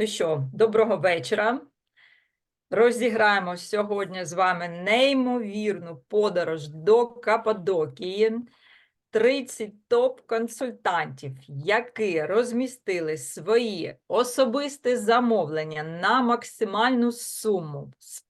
Ну що, доброго вечора. Розіграємо сьогодні з вами неймовірну подорож до Каппадокії. 30 топ-консультантів, які розмістили свої особисті замовлення на максимальну суму з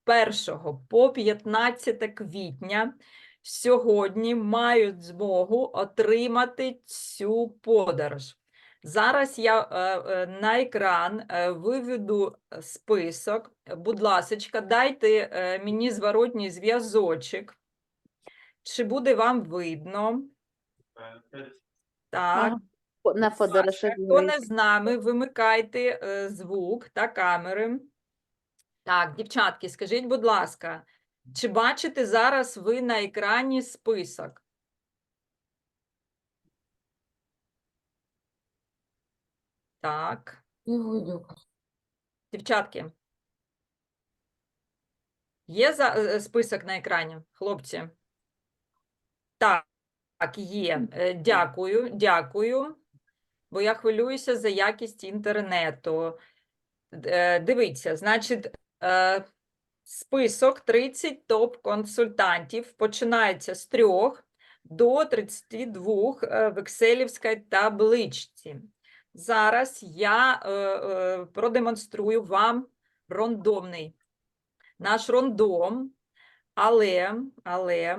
1 по 15 квітня, сьогодні мають змогу отримати цю подорож. Зараз я е, е, на екран е, виведу список. Будь ласка, дайте мені зворотній зв'язочок. Чи буде вам видно? Так. На подорожах. Хто не з нами, вимикайте звук та камери. Так, дівчатки, скажіть, будь ласка, чи бачите зараз ви на екрані список? Так, дівчатки. Є за, е, список на екрані, хлопці? Так, так, є. Е, Дякую, дякую. Бо я хвилююся за якість інтернету. Е, Дивіться, значить, е, список 30 топ-консультантів починається з 3 до 32 е, в екселівській табличці. Зараз я е, е, продемонструю вам рандомний наш рандом, але, але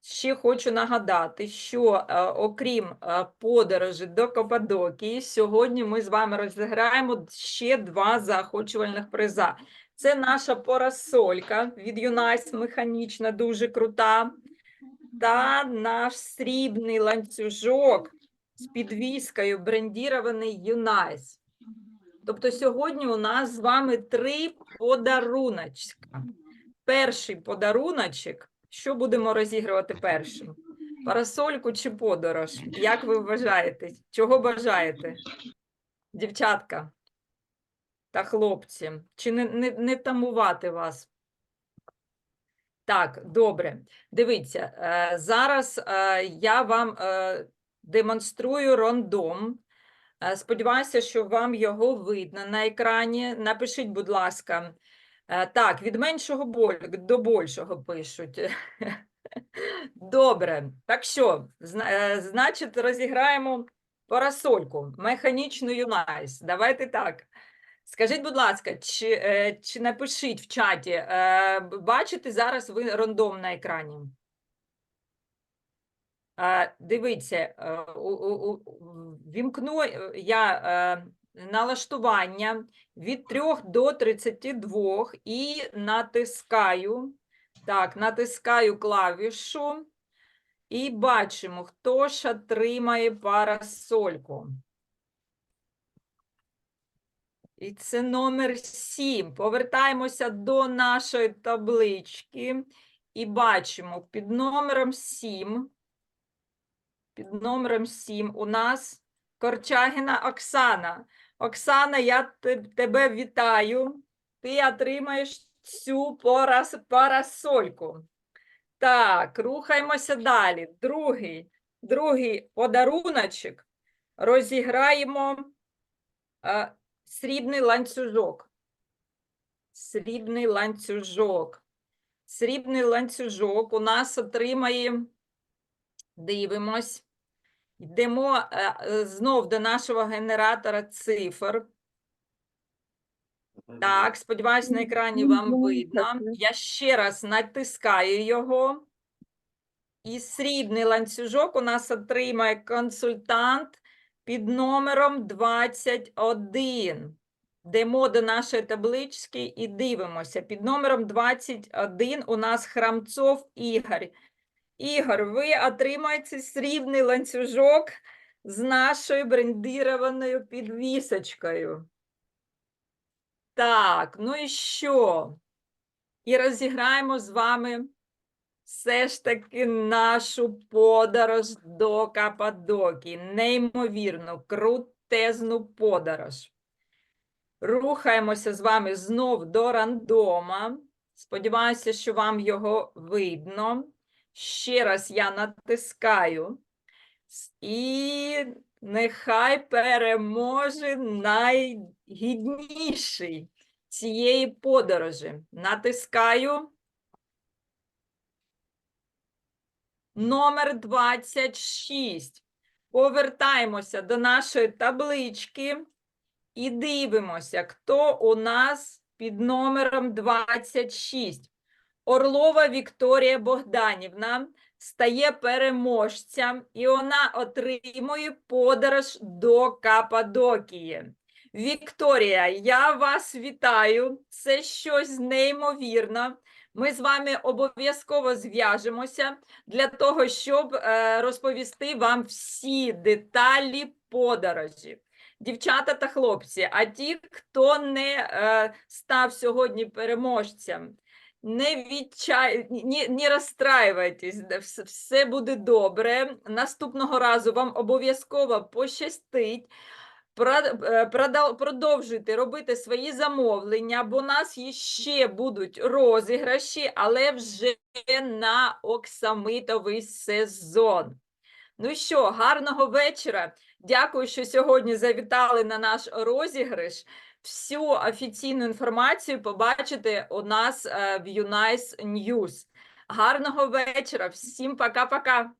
ще хочу нагадати, що е, окрім е, подорожі до Каппадокії, сьогодні ми з вами розіграємо ще два заохочувальних приза. Це наша парасолька від Юнайс механічна, дуже крута. Та наш срібний ланцюжок з підвіскою брендірований Юнайс. Тобто сьогодні у нас з вами три подаруночка. Перший подаруночок. Що будемо розігрувати першим? Парасольку чи подорож? Як ви вважаєте? Чого бажаєте? Дівчатка та хлопці, чи не, не, не тамувати вас? Так, добре. Дивіться, е, зараз е, я вам е, демонструю рандом. Е, Сподіваюся, що вам його видно на екрані. Напишіть, будь ласка. Е, Так, від меншого до більшого пишуть. Добре. Так що, е, значить, розіграємо парасольку, механічну Юнайс. Давайте так. Скажіть, будь ласка, чи, чи напишіть в чаті, бачите зараз ви рандом на екрані? Дивіться, е, вімкну е, я е, налаштування від 3 до 32 і натискаю. Так, натискаю клавішу і бачимо, хто ж отримає парасольку. І це номер 7. Повертаємося до нашої таблички і бачимо під номером 7. Під номером 7 у нас Корчагіна Оксана. Оксана, я тебе вітаю. Ти отримаєш цю парас- парасольку. Так, рухаємося далі. Другий, другий подаруночок розіграємо е, срібний ланцюжок. Срібний ланцюжок. Срібний ланцюжок у нас отримає, дивимось. Йдемо е, знов до нашого генератора цифр. Так, сподіваюсь, на екрані вам видно. Я ще раз натискаю його. І срібний ланцюжок у нас отримає консультант під номером 21. Йдемо до нашої таблички і дивимося. Під номером 21 у нас Храмцов Ігор. Ігор, ви отримаєте срібний ланцюжок з нашою брендированою підвісочкою. Так, ну і що? І розіграємо з вами все ж таки нашу подорож до Каппадокії. Неймовірно, крутезну подорож. Рухаємося з вами знов до рандома. Сподіваюся, що вам його видно. Ще раз я натискаю. І Нехай переможе найгідніший цієї подорожі. Натискаю. Номер 26. Повертаємося до нашої таблички і дивимося, хто у нас під номером 26. Орлова Вікторія Богданівна стає переможцем, і вона отримує подорож до Каппадокії. Вікторія, я вас вітаю. Це щось неймовірне. Ми з вами обов'язково зв'яжемося для того, щоб е, розповісти вам всі деталі подорожі. Дівчата та хлопці, а ті, хто не е, став сьогодні переможцем, не відчай... не, не розстраювайтесь, все буде добре. Наступного разу вам обов'язково пощастить. Е, Продовжуйте робити свої замовлення, бо у нас ще будуть розіграші, але вже на оксамитовий сезон. Ну що, гарного вечора. Дякую, що сьогодні завітали на наш розіграш. Всю офіційну інформацію побачите у нас е, в Юнайс News. Гарного вечора. Всім пока-пока.